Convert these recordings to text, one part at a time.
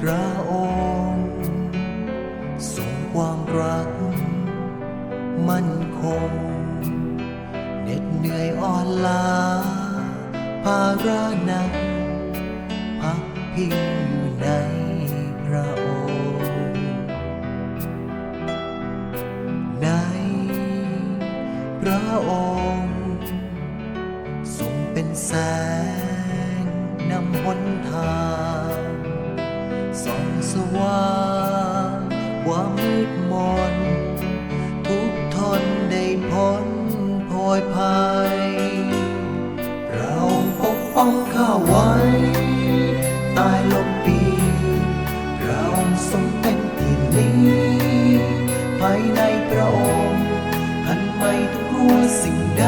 พระองค์ทรงความรัก มั่นคงเหน็ดเหนื่อยอ่อนล้าภาระหนักพักพิงอยู่ในพระองค์ ในพระองค์ ทรงเป็นแสง ความมืดมน ทุกทนได้พ้นพยภัย เราปกป้องข้าไว้ ตายลมปี เราทรงเป็นที่นี้ภายในพระองค์ท่านไม่ต้องกลัวสิ่งใด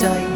ใจ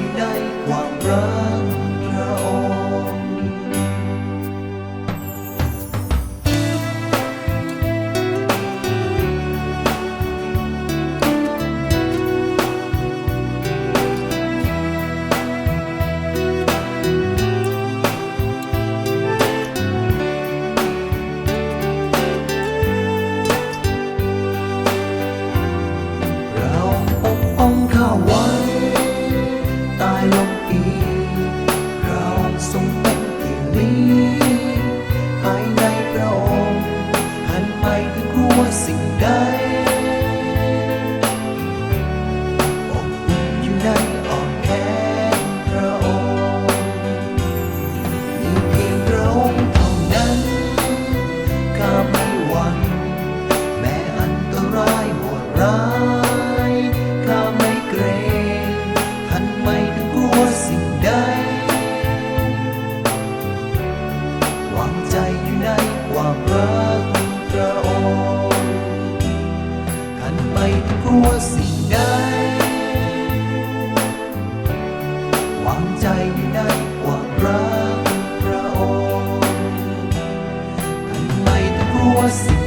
นอยู่ในอ้อมแขนพระองค์มีเพียงพระองค์เท่านั้นข้าไม่หวั่นแม้อันตรายโหดร้ายข้าไม่เกรงท่านไม่ต้องกลัวสิ่งใดวางใจอยู่ในความรักพระองค์ท่านไม่ต้องกลัวสิ่งใด วางใจอยู่ในควารักพระองค์ท่านไม่ต้องกลัวสิ่ง